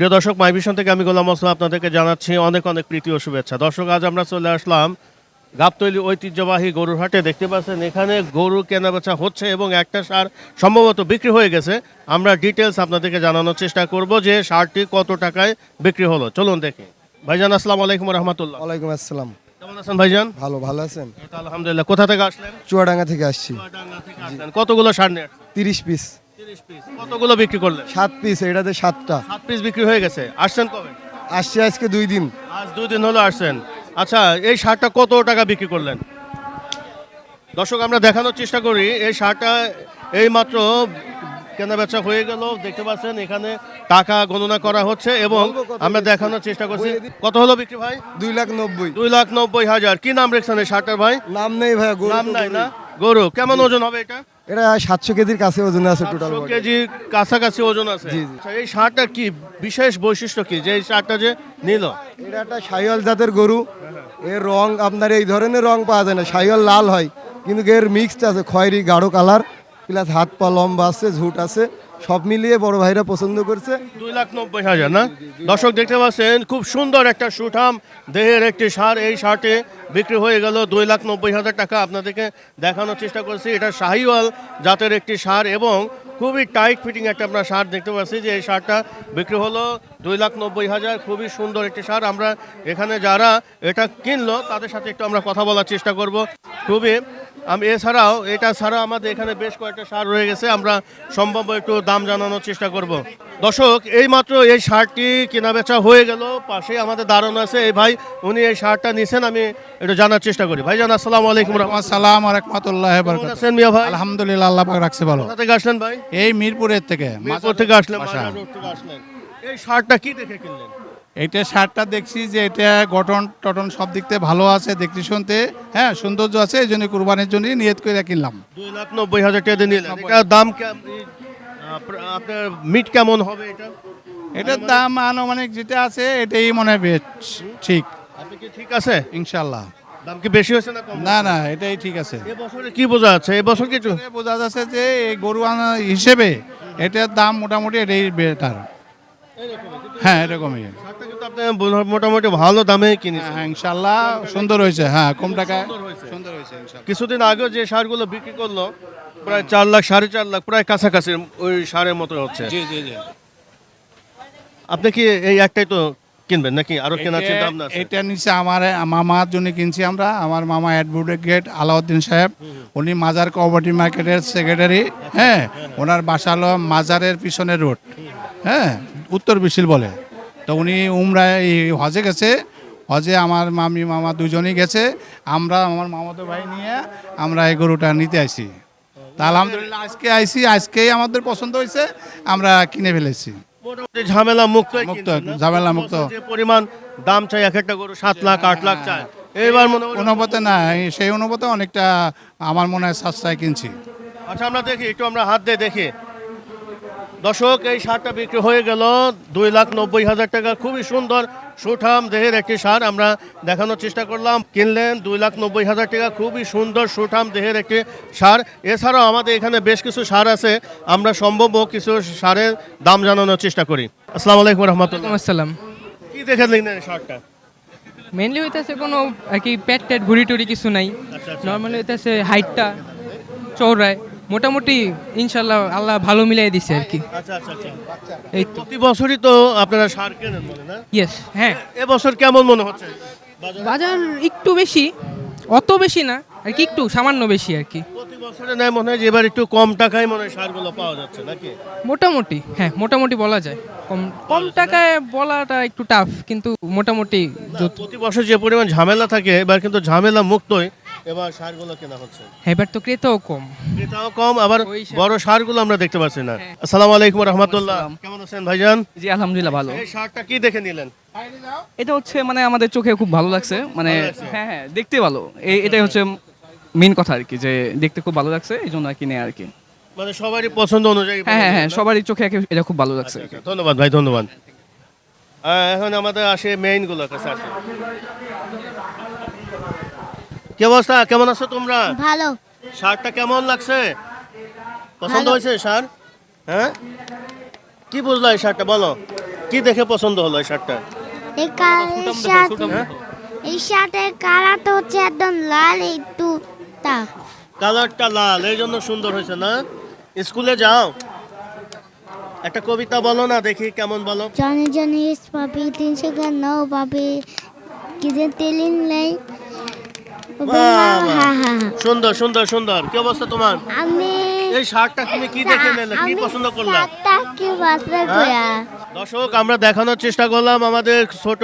প্রিয় দর্শক মাই ভিশন থেকে আমি গোলাম মোস্তফা আপনাদেরকে জানাচ্ছি অনেক অনেক প্রীতি ও শুভেচ্ছা। দর্শক আজ আমরা চলে আসলাম গাবতৈলি ঐতিহ্যবাহী গরুর হাটে। দেখতে পাচ্ছেন এখানে গরু কেনাবেচা হচ্ছে এবং একটা সার সম্ভবত বিক্রি হয়ে গেছে। আমরা ডিটেলস আপনাদেরকে জানানোর চেষ্টা করব যে সারটি কত টাকায় বিক্রি হলো। চলুন দেখি। ভাইজান আসসালামু আলাইকুম রহমতুল্লাহ। ওয়ালাইকুম আসসালাম। কেমন আছেন ভাইজান? ভালো ভালো আছেন? আলহামদুলিল্লাহ। কোথা থেকে আসলেন? চুয়াডাঙ্গা থেকে আসছি। কতগুলো সার নিয়ে তিরিশ পিস। 30 পিস কতগুলো বিক্রি করলেন? সাত পিস এটাতে সাতটা। সাত পিস বিক্রি হয়ে গেছে। আসছেন কবে? আসছি আজকে দুই দিন। আজ দুই দিন হলো আসছেন। আচ্ছা এই শার্টটা কত টাকা বিক্রি করলেন? দর্শক আমরা দেখানোর চেষ্টা করি। এই শার্টটা এই মাত্র কেনা বেচা হয়ে গেল। দেখতে পাচ্ছেন এখানে টাকা গণনা করা হচ্ছে এবং আমরা দেখানোর চেষ্টা করছি। কত হলো বিক্রি ভাই? দুই লাখ নব্বই। দুই লাখ নব্বই হাজার। কি নাম রেখছেন এই শার্টটার ভাই? নাম নেই ভাই নাম নাই না? গরু। কেমন ওজন হবে এটা? এটা সাতশো কেজির কাছে ওজন আছে টোটাল কেজি কাছাকাছি ওজন আছে। জি, জি। আচ্ছা, এই সারটা কি বিশেষ বৈশিষ্ট্য কি? যে এই শার্টটা যে নিল? এটা একটা সাইওয়াল জাতের গরু। এর রং আপনার এই ধরনের রং পাওয়া যায় না। সাইওয়াল লাল হয় কিন্তু এর মিক্সড আছে। খয়েরি গাঢ় কালার প্লাস হাত পা লম্বা আছে ঝুট আছে। সব মিলিয়ে বড় ভাইরা পছন্দ করছে। দুই লাখ নব্বই হাজার, না? দর্শক দেখতে পাচ্ছেন, খুব সুন্দর একটা সুঠাম দেহের একটি সার, এই শার্টে বিক্রি হয়ে গেল দুই লাখ নব্বই হাজার টাকা। আপনাদেরকে দেখানোর চেষ্টা করছি, এটা শাহিওয়াল জাতের একটি সার এবং খুবই টাইট ফিটিং একটা আমরা শার্ট দেখতে পাচ্ছি যে এই শার্টটা বিক্রি হলো দুই লাখ নব্বই হাজার খুবই সুন্দর একটি সার। আমরা এখানে যারা এটা কিনলো তাদের সাথে একটু আমরা কথা বলার চেষ্টা করব। খুবই আমি এছাড়াও এটা ছাড়া আমাদের এখানে বেশ কয়েকটা সার রয়ে গেছে। আমরা সম্ভব একটু দাম জানানোর চেষ্টা করব। দর্শক এইমাত্র এই শার্টটি কেনা বেচা হয়ে গেল। পাশে আমাদের দাঁড়ানো আছে। এই ভাই উনি এই শার্টটা নিছেন আমি একটু জানার চেষ্টা করি। ভাই জান আসসালামু আলাইকুম। আসসালাম রহমতুল্লাহ আছেন মিয়া ভাই? আলহামদুলিল্লাহ আল্লাহ পাক রাখছে ভালো। কোথা থেকে আসলেন ভাই? এই মিরপুরের থেকে মিরপুর থেকে আসলেন আসলেন। এই শার্টটা কি দেখে কিনলেন? এইটা শার্টটা দেখছি যে এটা গঠন টটন সব দিক থেকে ভালো আছে দেখতে শুনতে হ্যাঁ সৌন্দর্য আছে এই জন্য কুরবানির জন্য নিয়ত করে কিনলাম। দুই লাখ নব্বই হাজার টাকা দিয়ে নিলেন। এটার দাম আপনার মিট কেমন হবে এটা? এটার দাম আনুমানিক যেটা আছে এটাই মনে হয় বেশ ঠিক। আপনি কি ঠিক আছে? ইনশাল্লাহ দাম কি বেশি হয়েছে না কম না না এটাই ঠিক আছে। এবছরে কি বোঝা যাচ্ছে? এবছর কিছু বোঝা যাচ্ছে যে এই গরু আনা হিসেবে এটার দাম মোটামুটি এটাই বেটার হ্যাঁ এরকমই। শার্টটা কিন্তু আপনি মোটামুটি ভালো দামে কিনেছেন। হ্যাঁ ইনশাল্লাহ সুন্দর হয়েছে হ্যাঁ কম টাকায় সুন্দর হয়েছে। ইনশাল্লাহ। কিছুদিন আগেও যে সারগুলো বিক্রি করল প্রায় চার লাখ সাড়ে চার লাখ প্রায় কাছাকাছি ওই সারের মতো হচ্ছে। জি জি জি। আপনি কি এই একটাই তো কিনবেন নাকি আরও কেনার চিন্তা ভাবনা আছে? এটা নিচে আমার মামার জন্য কিনছি আমরা। আমার মামা অ্যাডভোকেট আলাউদ্দিন সাহেব। উনি মাজার কোঅপারেটিভ মার্কেটের সেক্রেটারি হ্যাঁ ওনার বাসা হলো মাজারের পিছনের রোড হ্যাঁ। উত্তর বিশিল বলে। তো উনি উমরায় এই হজে গেছে। হজে আমার মামি মামা দুজনেই গেছে। আমরা আমার মামাতো ভাই নিয়ে আমরা এই গরুটা নিতে আইছি। তা আলহামদুলিল্লাহ আজকে আইছি আজকেই আমাদের পছন্দ হয়েছে আমরা কিনে ফেলেছি। মোটামুটি ঝামেলা মুক্ত মুক্ত, ঝামেলা মুক্ত। যে পরিমাণ দাম চাই এক একটা গরু সাত লাখ আট লাখ চাই। এইবার মনে অনুপাতে না সেই অনুপাতে অনেকটা আমার মনে হয় সাশ্রয় কিনছি। আচ্ছা আমরা দেখি একটু আমরা হাত দিয়ে দেখি। দর্শক এই সারটা বিক্রি হয়ে গেল। দুই লাখ নব্বই হাজার টাকা। খুবই সুন্দর সুঠাম দেহের একটি সার আমরা দেখানোর চেষ্টা করলাম। কিনলেন দুই লাখ নব্বই হাজার টাকা। খুবই সুন্দর সুঠাম দেহের একটি সার। এছাড়াও আমাদের এখানে বেশ কিছু সার আছে। আমরা সম্ভব কিছু সারের দাম জানানোর চেষ্টা করি। আসসালামু আলাইকুম রহমতুল্লাহ। আসসালাম। কি দেখে নিলেন সারটা? মেনলি হইতেছে কোনো আর কি পেট টেট ঘুরি টুরি কিছু নাই। আচ্ছা, আচ্ছা। নর্মালি হইতেছে হাইটটা চৌড়ায় মোটামুটি ইনশাল্লাহ আল্লাহ ভালো মিলাই দিছে আর কি। আচ্ছা আচ্ছা আচ্ছা। এই তো। প্রতি বছরই তো আপনারা সার কেনেন বলে না? ইয়েস হ্যাঁ। এবছর কেমন মনে হচ্ছে? বাজার? বাজার একটু বেশি অত বেশি না আর কি একটু সামান্য বেশি আর কি। প্রতি বছরে নেয় মনে হয় যে এবার একটু কম টাকায় মনে হয় সারগুলো পাওয়া যাচ্ছে নাকি? মোটামুটি হ্যাঁ মোটামুটি বলা যায়। কম কম টাকায় বলাটা একটু টাফ কিন্তু মোটামুটি প্রতি বছর যে পরিমাণ ঝামেলা থাকে এবার কিন্তু ঝামেলা মুক্তই এবার সারগুলো কেনা হচ্ছে। হ্যাঁ এবার তো ক্রেতাও কম। এটাও কম আবার বড় সারগুলো আমরা দেখতে পাচ্ছি না। আসসালামু আলাইকুম রহমতুল্লাহ। কেমন আছেন ভাইজান? জি আলহামদুলিল্লাহ ভালো। এই সারটা কি দেখে নিলেন? এটা হচ্ছে মানে আমাদের চোখে খুব ভালো লাগছে মানে হ্যাঁ হ্যাঁ দেখতে ভালো। এই- এটাই হচ্ছে মেন কথা আর কি যে দেখতে খুব ভালো লাগছে এই জন্য আর কি নেই আর কি। মানে সবারই পছন্দ অনুযায়ী হ্যাঁ হ্যাঁ হ্যাঁ সবারই চোখে এটা খুব ভালো লাগছে কি। আচ্ছা, ধন্যবাদ ভাই ধন্যবাদ। এখন আমাদের আসে মেইনগুলোর কাছে আসে। কি অবস্থা? কেমন আছো তোমরা? ভালো। শার্টটা কেমন লাগছে? পছন্দ হয়েছে শার্ট? হ্যাঁ? কি বুঝলা এই শার্টটা? বলো। কি দেখে পছন্দ হলো এই এই শার্ট হ্যাঁ? শার্টের কালারটা হচ্ছে একদম লাল একটু তাপ কালারটা লাল এই জন্য সুন্দর হয়েছে না? স্কুলে যাও। একটা কবিতা বলো না দেখি কেমন বলো। জনে জনে ইস পাবি তিনশো গান নাও পাবি কি যে তেলিন হা সুন্দর সুন্দর সুন্দর। কি অবস্থা তোমার? আমি এই শার্টটা তুমি কি দেখে নিলে? কি পছন্দ করলা? হ্যাঁ? দর্শক আমরা দেখানোর চেষ্টা করলাম। আমাদের ছোট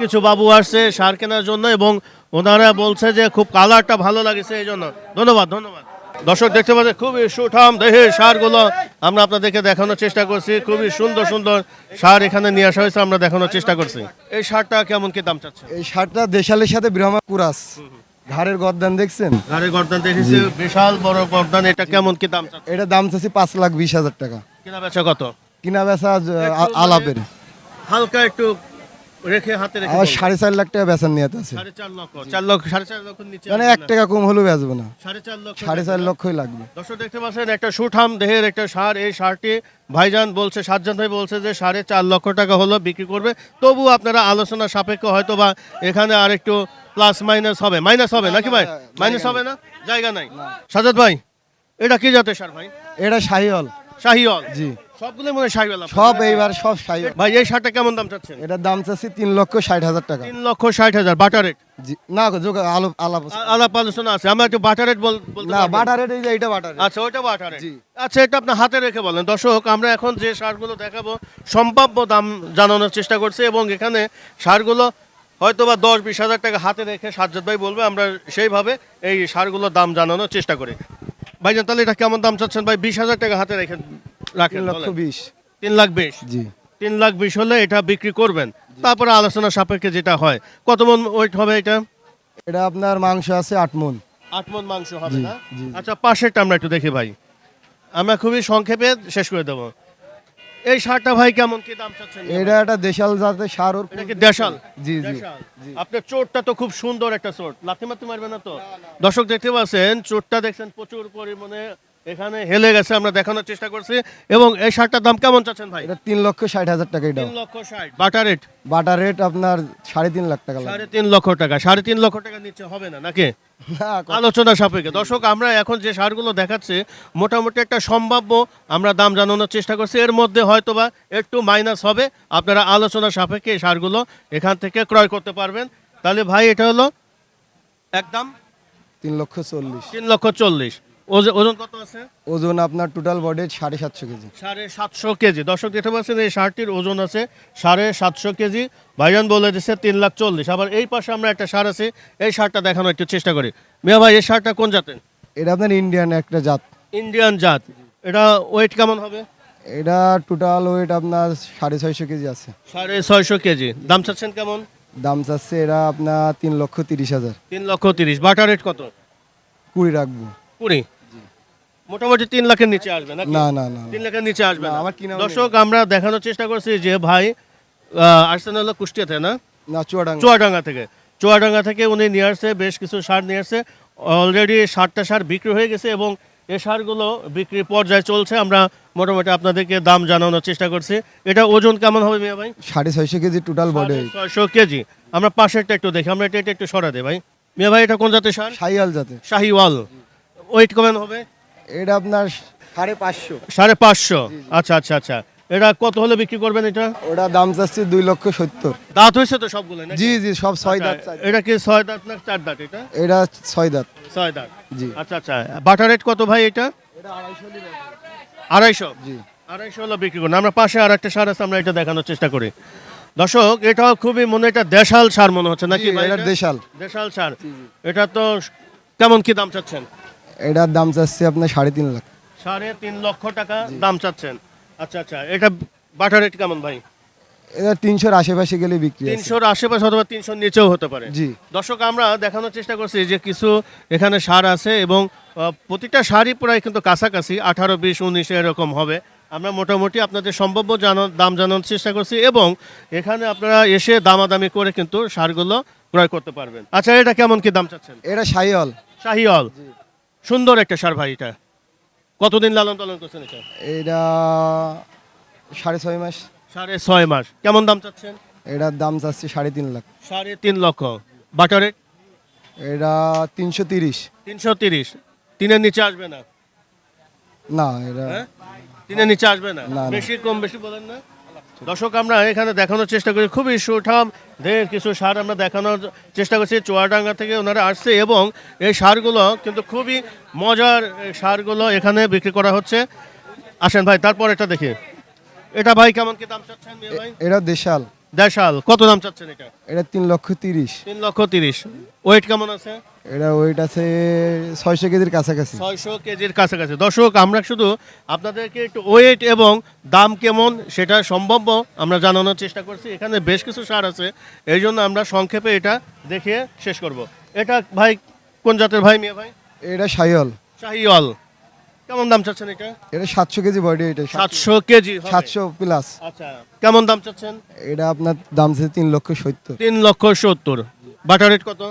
কিছু বাবু আসছে সার কেনার জন্য এবং ওনারা বলছে যে খুব কালারটা ভালো লাগছে এই জন্য। ধন্যবাদ ধন্যবাদ। দর্শক দেখতে পাচ্ছেন খুবই সুঠাম দেহের সারগুলো আমরা আপনাদেরকে দেখানোর চেষ্টা করছি। খুবই সুন্দর সুন্দর সার এখানে নিয়ে আসা হয়েছে আমরা দেখানোর চেষ্টা করছি। এই সারটা কেমন কি দাম চাচ্ছে এই সারটা দেশালের সাথে ব্রাহ্মা কুরাস ঘাড়ের গর্দান দেখছেন? ঘাড়ের গর্দান দেখেছি। বিশাল বড় গর্দান। এটা কেমন? কি দাম এটা দাম চাচ্ছি পাঁচ লাখ বিশ হাজার টাকা। কিনা বেচা কত? কিনা বেচা আলাপের। হালকা একটু রেখে হাতে রেখে আমার সাড়ে চার লাখ টাকা বেচার নিয়ে আছে। সাড়ে চার লক্ষ। চার লক্ষ সাড়ে চার লক্ষ নিচে মানে এক টাকা কম হলেও বেচবো না। সাড়ে চার লক্ষ সাড়ে চার লক্ষই লাগবে। দর্শক দেখতে পাচ্ছেন একটা সুঠাম দেহের একটা সার এই সারটি ভাইজান বলছে সাতজান ভাই বলছে যে সাড়ে চার লক্ষ টাকা হলো বিক্রি করবে। তবু আপনারা আলোচনা সাপেক্ষ হয়তো বা এখানে আর একটু প্লাস মাইনাস হবে। মাইনাস হবে নাকি ভাই? মাইনাস হবে না? জায়গা নাই। সাজাদ ভাই এটা কি জাতের সার ভাই? এটা শাহিওল শাহিওয়াল। জি। সবগুলো মনে আপনার। সব এইবার সব শাহিওল ভাই এই কেমন দাম চাচ্ছেন? এটার দাম চাচ্ছি তিন লক্ষ ষাট হাজার টাকা। তিন লক্ষ ষাট হাজার বাটার রেট না গো, যোগা আলাপ আলাপ আলোচনা আছে। আমরা একটু বাটার রেট বলতে না বাটার রেট এই যে বাটার আচ্ছা ওইটা বাটারে জি। আচ্ছা এটা আপনার হাতে রেখে বলেন। দর্শক আমরা এখন যে সারগুলো দেখাবো সম্ভাব্য দাম জানানোর চেষ্টা করছি এবং এখানে সারগুলো হয়তো বা দশ বিশ হাজার টাকা হাতে রেখে সাজ্জাদ ভাই বলবে আমরা সেইভাবে এই সারগুলোর দাম জানানোর চেষ্টা করি। ভাইজান তাহলে এটা কেমন দাম চাচ্ছেন? ভাই বিশ হাজার টাকা হাতে রেখে রাখেন তিন লক্ষ বিশ। তিন লাখ বিশ? জি। তিন লাখ বিশ হলে এটা বিক্রি করবেন। তারপরে আলোচনা সাপেক্ষে যেটা হয় কত মন ওয়েট হবে এটা? এটা আপনার মাংস আছে আট মন। আট মন মাংস হবে না? আচ্ছা পাশেরটা আমরা একটু দেখি ভাই। আমরা খুবই সংক্ষেপে শেষ করে দেবো। এই শার্টটা ভাই কেমন কি দাম চাচ্ছেন এটা একটা দেশাল জাতের সার ওর এটা কি দেশাল? জি জি। আপনার চোটটা তো খুব সুন্দর একটা চোট। লাথি মারতে মারবে না তো? দর্শক দেখতে পাচ্ছেন চোরটা দেখছেন প্রচুর পরিমাণে এখানে হেলে গেছে আমরা দেখানোর চেষ্টা করছি। এবং এই শার্টটার দাম কেমন চাচ্ছেন ভাই? এটা তিন লক্ষ ষাট হাজার টাকা এটা তিন লক্ষ ষাট। Butter rate? বাটার রেট আপনার সাড়ে তিন লাখ টাকা সাড়ে তিন লক্ষ টাকা। সাড়ে তিন লক্ষ টাকা নিচে হবে না নাকি? আলোচনা সাপেক্ষে। দর্শক আমরা এখন যে সারগুলো দেখাচ্ছি মোটামুটি একটা সম্ভাব্য আমরা দাম জানানোর চেষ্টা করছি। এর মধ্যে হয়তোবা একটু মাইনাস হবে। আপনারা আলোচনা সাপেক্ষে এই সারগুলো এখান থেকে ক্রয় করতে পারবেন। তাহলে ভাই এটা হলো একদম তিন লক্ষ চল্লিশ। তিন লক্ষ চল্লিশ। ওজন কত আছে? ওজন আপনার টোটাল বডি সাড়ে সাতশো কেজি। সাড়ে সাতশো কেজি। দর্শক দেখতে পাচ্ছেন এই সারটির ওজন আছে সাড়ে সাতশো কেজি। ভাইজান বলে দিচ্ছে তিন লাখ চল্লিশ। আবার এই পাশে আমরা একটা সার আছে এই সারটা দেখানোর একটু চেষ্টা করি। মিয়া ভাই এই সারটা কোন জাতের? এটা আপনার ইন্ডিয়ান একটা জাত। ইন্ডিয়ান জাত। এটা ওয়েট কেমন হবে? এটা টোটাল ওয়েট আপনার সাড়ে ছয়শো কেজি আছে। সাড়ে ছয়শো কেজি। দাম চাচ্ছেন কেমন? দাম চাচ্ছে এটা আপনার তিন লক্ষ তিরিশ হাজার। তিন লক্ষ তিরিশ। বাটার রেট কত? কুড়ি রাখব। কুড়ি। মোটামুটি তিন লাখের নিচে আসবে না না না না। তিন লাখের নিচে আসবে না, আমার কিনা দর্শক আমরা দেখানোর চেষ্টা করছি যে ভাই আসছেন হলো কুষ্টিয়াতে না? না চুয়াডাঙ্গা। চুয়াডাঙ্গা থেকে। চুয়াডাঙ্গা থেকে উনি নিয়ে আসছে বেশ কিছু সার নিয়ে আসছে। অলরেডি সারটা সার বিক্রি হয়ে গেছে এবং এ সারগুলো বিক্রির পর্যায়ে চলছে। আমরা মোটামুটি আপনাদেরকে দাম জানানোর চেষ্টা করছি। এটা ওজন কেমন হবে মিয়া ভাই? সাড়ে ছয়শো কেজি টোটাল বডি ছয়শো কেজি। আমরা পাশেরটা একটু দেখি। আমরা এটা একটু সরা দে ভাই। মিয়া ভাই এটা কোন জাতের সার? সাইয়াল জাতের। শাহিওয়াল। ওয়েট কেমন হবে? এটা আপনার সাড়ে পাঁচশো। সাড়ে পাঁচশো? আচ্ছা আচ্ছা আচ্ছা। এটা কত হলে বিক্রি করবেন এটা? ওটা দাম চাচ্ছে দুই লক্ষ সত্তর। দাঁত হয়েছে তো সবগুলো জি জি সব ছয় দাঁত আচ্ছা, এটা কি ছয় দাঁত না চার দাঁত এটা? এটা ছয় দাঁত। ছয় দাঁত। জি। আচ্ছা আচ্ছা। বাটার রেট কত ভাই এটা? আড়াইশো জি। আড়াইশো হলো বিক্রি করুন। আমরা পাশে আর একটা সার আছে আমরা এটা দেখানোর চেষ্টা করি। দর্শক এটাও খুবই মনে এটা দেশাল সার মনে হচ্ছে নাকি? দেশাল। দেশাল সার। এটা তো কেমন কি দাম চাচ্ছেন? এটার দাম চাচ্ছে আপনার সাড়ে তিন লাখ। সাড়ে তিন লক্ষ টাকা দাম চাচ্ছেন। আচ্ছা আচ্ছা এটা বাটার রেট কেমন ভাই? এটা তিনশোর আশেপাশে গেলে বিক্রি তিনশোর আশেপাশে অথবা তিনশোর নিচেও হতে পারে। জি। দর্শক আমরা দেখানোর চেষ্টা করছি যে কিছু এখানে সার আছে এবং প্রতিটা সারই প্রায় কিন্তু কাছাকাছি আঠারো বিশ উনিশ এরকম হবে। আমরা মোটামুটি আপনাদের সম্ভাব্য জানার দাম জানানোর চেষ্টা করছি এবং এখানে আপনারা এসে দামাদামি করে কিন্তু সারগুলো ক্রয় করতে পারবেন। আচ্ছা এটা কেমন কি দাম চাচ্ছেন? এটা সাইয়াল শাহিওয়াল। সুন্দর একটা সার ভাই এটা। কতদিন লালন পালন করছেন এটা? এটা সাড়ে ছয় মাস। সাড়ে ছয় মাস। কেমন দাম চাচ্ছেন? এটার দাম চাচ্ছি সাড়ে তিন লাখ। সাড়ে তিন লক্ষ। বাটারে এটা তিনশো তিরিশ। তিনশো তিরিশ। তিনের নিচে আসবে না? না এটা হ্যাঁ? তিনের নিচে আসবে না। বেশি কম বেশি বলেন না। দর্শক আমরা এখানে দেখানোর চেষ্টা করি। খুবই সুঠাম দেহের কিছু সার আমরা দেখানোর চেষ্টা করছি। চুয়াডাঙ্গা থেকে ওনারা আসছে এবং এই সারগুলো কিন্তু খুবই মজার সারগুলো এখানে বিক্রি করা হচ্ছে। আসেন ভাই তারপর এটা দেখি। এটা ভাই কেমন কি দাম চাচ্ছেন ভাই? এটা দেশাল। দেশাল কত দাম চাচ্ছেন এটা? এটা তিন লক্ষ তিরিশ। তিন লক্ষ তিরিশ। ওয়েট কেমন আছে? এটা ওয়েট আছে ছয়শো কেজির কাছাকাছি। ছয়শো কেজির কাছাকাছি। দর্শক আমরা শুধু আপনাদেরকে একটু ওয়েট এবং দাম কেমন সেটা সম্ভব আমরা জানানোর চেষ্টা করছি। এখানে বেশ কিছু সার আছে এই জন্য আমরা সংক্ষেপে এটা দেখিয়ে শেষ করব। এটা ভাই কোন জাতের ভাই মেয়ে ভাই? এটা সাইল শাহিওয়াল। কেমন দাম চাচ্ছেন এটা? এটা সাতশো কেজি বডি এটা সাতশো কেজি সাতশো প্লাস আচ্ছা কেমন দাম চাচ্ছেন? এটা আপনার দাম আছে তিন লক্ষ সত্তর। তিন লক্ষ সত্তর। বাটার রেট কত?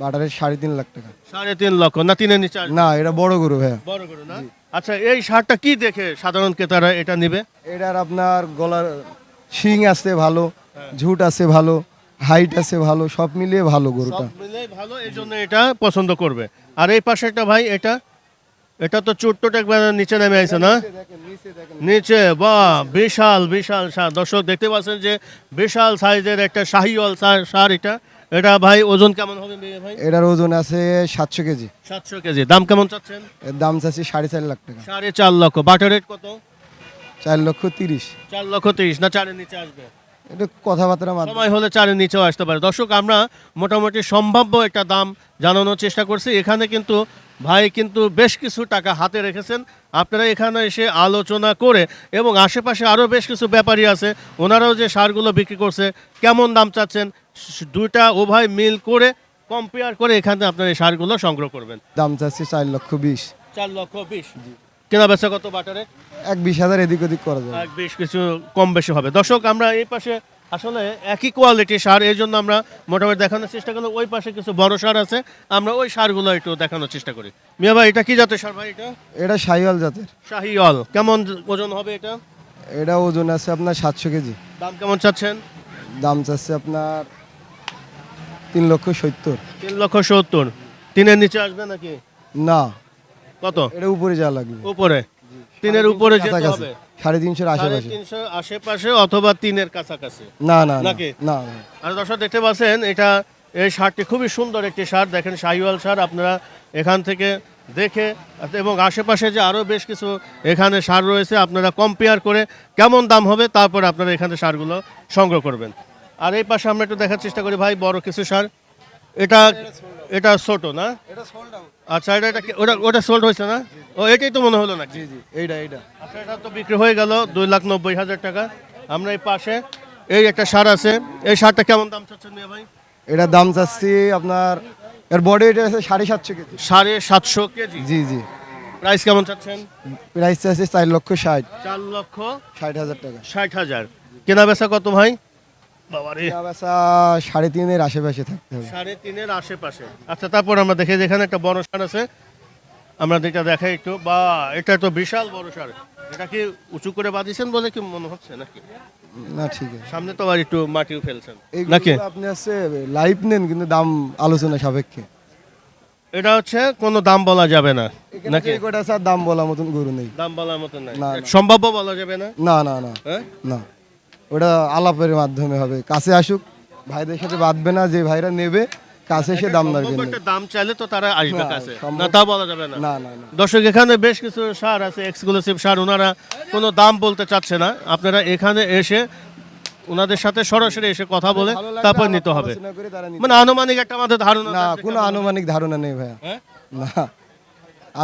বাটারের সাড়ে তিন লাখ টাকা। সাড়ে তিন লক্ষ না তিনের নিচে? না এটা বড় গরু ভাইয়া। বড় করে না? আচ্ছা এই সারটা কি দেখে সাধারণ ক্রেতারা এটা নিবে? এটার আপনার গলার শিং আছে ভালো ঝুট আছে ভালো হাইট আছে ভালো সব মিলিয়ে ভালো গরুটা। সব মিলে ভালো এই জন্য এটা পছন্দ করবে। আর এই পাশেরটা ভাই এটা? এটা তো চুট্টুট একবার নিচে নেমে আছে না? নিচে বাহ বিশাল বিশাল সার। দর্শক দেখতে পাচ্ছেন যে বিশাল সাইজের একটা শাহিওয়াল সার সার এটা। এটা ভাই ওজন কেমন হবে ভাই? এটার ওজন আছে সাতশো কেজি। সাতশো কেজি। দাম কেমন চাচ্ছেন? এর দাম চাচ্ছি সাড়ে চার লাখ টাকা। সাড়ে চার লক্ষ। বাটার রেট কত? চার লক্ষ তিরিশ। চার লক্ষ তিরিশ। না চারের নিচে আসবে? এটা কথাবার্তার মাধ্যমে। সময় হলে চারের নিচেও আসতে পারে। দর্শক আমরা মোটামুটি সম্ভাব্য একটা দাম জানানোর চেষ্টা করছি। এখানে কিন্তু ভাই কিন্তু বেশ কিছু টাকা হাতে রেখেছেন। আপনারা এখানে এসে আলোচনা করে এবং আশেপাশে আরও বেশ কিছু ব্যাপারী আছে। ওনারাও যে সারগুলো বিক্রি করছে কেমন দাম চাচ্ছেন? দুইটা উভয় মিল করে কম্পেয়ার করে এখানে আপনার এই সারগুলো সংগ্রহ করবেন। দাম চাচ্ছি চার লক্ষ বিশ। চার লক্ষ বিশ। কেনা বেচা কত বাটারে? এক বিশ হাজার এদিক ওদিক করা যাবে। এক বেশ কিছু কম বেশি হবে। দর্শক আমরা এই পাশে আসলে একই কোয়ালিটির সার এই জন্য আমরা মোটামুটি দেখানোর চেষ্টা করলাম। ওই পাশে কিছু বড় সার আছে আমরা ওই সারগুলো একটু দেখানোর চেষ্টা করি। মিয়া ভাই এটা কি জাতের সার ভাই এটা? এটা সাইওয়াল জাতের। শাহিওয়াল। কেমন ওজন হবে এটা? এটা ওজন আছে আপনার সাতশো কেজি। দাম কেমন চাচ্ছেন? দাম চাচ্ছে আপনার তিন লক্ষ সত্তর। তিন লক্ষ সত্তর। তিনের নিচে আসবে নাকি? না। কত? এটা উপরে যা লাগবে। উপরে? তিনের উপরে যেতে হবে? সাড়ে তিনশোর আশেপাশে। আশেপাশে অথবা তিনের কাছাকাছি? না না নাকি? না না। আর দর্শক দেখতে পাচ্ছেন এটা এই সারটি খুবই সুন্দর একটি সার। দেখেন শাহিওয়াল সার আপনারা এখান থেকে দেখে এবং আশেপাশে যে আরও বেশ কিছু এখানে সার রয়েছে আপনারা কম্পেয়ার করে কেমন দাম হবে তারপরে আপনারা এখানে সারগুলো সংগ্রহ করবেন। আর এই পাশে আমরা একটু দেখার চেষ্টা করি ভাই বড় কিছু সার। এটা এটা ছোট না? আচ্ছা এটা এটা ওটা ওটা সোল্ড হয়েছে না? ও এটাই তো মনে হলো না জি জি এইটা এইটা। আচ্ছা এটা তো বিক্রি হয়ে গেল দুই লাখ নব্বই হাজার টাকা। আমরা এই পাশে এই একটা সার আছে। এই সারটা কেমন দাম চাচ্ছেন মিয়া ভাই? এটার দাম চাচ্ছি আপনার এর বডি এটা আছে সাড়ে সাতশো কেজি। সাড়ে সাতশো কেজি? জি জি। প্রাইস কেমন চাচ্ছেন? প্রাইস চাচ্ছি চার লক্ষ ষাট। চার লক্ষ ষাট হাজার টাকা। ষাট হাজার। কেনা বেচা কত ভাই? বাবারে। সাড়ে তিনের আশেপাশে থাকতে হবে। সাড়ে তিনের আশেপাশে। আচ্ছা তারপর আমরা দেখে যেখানে একটা বড় সার আছে। আমরা যেটা দেখাই একটু। বা এটা তো বিশাল বড় সার। এটা কি উঁচু করে বাঁধিয়েছেন বলে কি মনে হচ্ছে নাকি? না ঠিক আছে। সামনে তো আর একটু মাটিও ফেলছেন। নাকি? আপনি আছে লাইভ নেন কিন্তু দাম আলোচনা সাপেক্ষে। এটা হচ্ছে কোনো দাম বলা যাবে না। নাকি নাকি? কটা স্যার দাম বলার মতন গরু নেই। দাম বলার মতো নাই। না, না। সম্ভাব্য বলা যাবে না? না না না। হ্যাঁ? না। ওটা আলাপের মাধ্যমে হবে। কাছে আসুক ভাইদের সাথে বাঁধবে না যে ভাইরা নেবে কাছে এসে দাম দর একটা দাম চাইলে তো তারা আসবে না, কাছে। না তা বলা যাবে না। না না দর্শক এখানে বেশ কিছু সার আছে এক্সক্লুসিভ সার। ওনারা কোনো দাম বলতে চাচ্ছে না। আপনারা এখানে এসে ওনাদের সাথে সরাসরি এসে কথা বলে তারপর নিতে হবে। মানে আনুমানিক একটা আমাদের ধারণা না কোনো আনুমানিক ধারণা নেই ভাইয়া। হ্যাঁ? না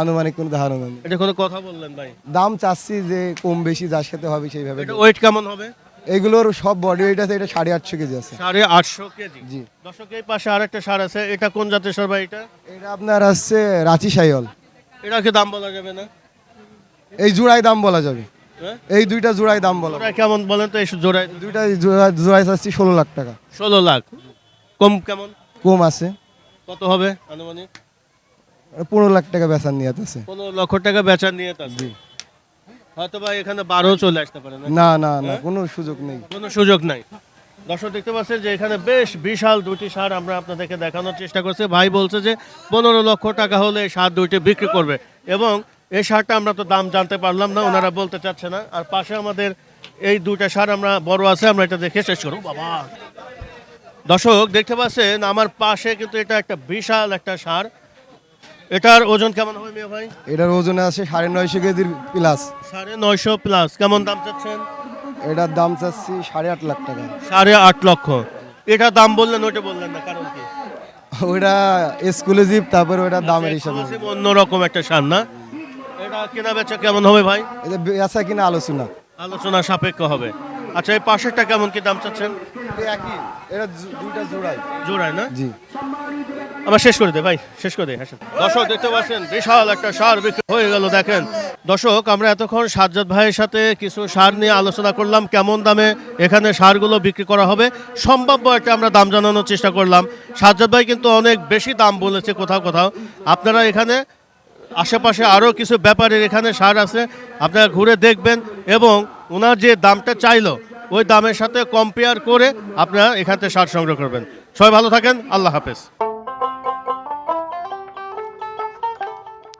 আনুমানিক কোনো ধারণা নেই। এটা কোনো কথা বললেন ভাই? দাম চাচ্ছি যে কম বেশি যার সাথে হবে সেইভাবে এটা ওয়েট কেমন হবে? এগুলোর সব বডি ওয়েট আছে এটা সাড়ে আটশো কেজি আছে। সাড়ে আটশো কেজি। জি। দর্শক এই পাশে আরেকটা সার আছে এটা কোন জাতের সার ভাই এটা? এটা আপনার আসছে রাঁচি এটা কি দাম বলা যাবে না? এই জোড়ায় দাম বলা যাবে। হ্যাঁ? এই দুইটা জোড়ায় দাম বলা কেমন বলেন তো এই জোড়ায় দুইটা জোড়া জোড়ায় চাচ্ছি ষোলো লাখ টাকা। ষোলো লাখ। কম কেমন? কম আছে। কত হবে আনুমানিক? পনেরো লাখ টাকা বেচার নিয়ে আছে। পনেরো লক্ষ টাকা বেচার নিয়ে আছে। হয়তো বা এখানে বারো চলে আসতে পারে না না না না কোনো সুযোগ নেই। কোনো সুযোগ নাই। দর্শক দেখতে পাচ্ছেন যে এখানে বেশ বিশাল দুটি সার আমরা আপনাদেরকে দেখানোর চেষ্টা করছি। ভাই বলছে যে পনেরো লক্ষ টাকা হলে এই সার দুইটি বিক্রি করবে এবং এই সারটা আমরা তো দাম জানতে পারলাম না ওনারা বলতে চাচ্ছে না। আর পাশে আমাদের এই দুইটা সার আমরা বড় আছে আমরা এটা দেখে শেষ করব। বাবা! দর্শক দেখতে পাচ্ছেন আমার পাশে কিন্তু এটা একটা বিশাল একটা সার। এটার ওজন কেমন হবে মিয়া ভাই? এটার ওজনে আছে সাড়ে নয়শো কেজির প্লাস সাড়ে নয়শো প্লাস কেমন দাম চাচ্ছেন? এটার দাম চাচ্ছি সাড়ে আট লাখ টাকা। সাড়ে আট লক্ষ। এটা দাম বললেন ওইটা বললেন না কারণ কি? ওইটা এক্সক্লুসিভ তারপরে ওইটার দামের হিসাবে। অন্যরকম একটা সার না? এটা কেনা বেচা কেমন হবে ভাই? এটা বেচা কিনা আলোচনা। আলোচনা সাপেক্ষ হবে। আচ্ছা এই পাশেরটা কেমন কি দাম চাচ্ছেন? একই এটা দুইটা জোড়ায় না? জি। আমার শেষ করে দে ভাই শেষ করে দে হ্যাঁ দর্শক দেখতে পাচ্ছেন বিশাল একটা সার বিক্রি হয়ে গেল দেখেন। দর্শক আমরা এতক্ষণ সাজ্জাদ ভাইয়ের সাথে কিছু সার নিয়ে আলোচনা করলাম কেমন দামে এখানে সারগুলো বিক্রি করা হবে। সম্ভাব্য একটা আমরা দাম জানানোর চেষ্টা করলাম। সাজ্জাদ ভাই কিন্তু অনেক বেশি দাম বলেছে কোথাও কোথাও। আপনারা এখানে আশেপাশে আরও কিছু ব্যাপারের এখানে সার আছে, আপনারা ঘুরে দেখবেন এবং ওনার যে দামটা চাইলো, ওই দামের সাথে কম্পেয়ার করে আপনারা এখান থেকে সার সংগ্রহ করবেন। সবাই ভালো থাকেন, আল্লাহ হাফেজ।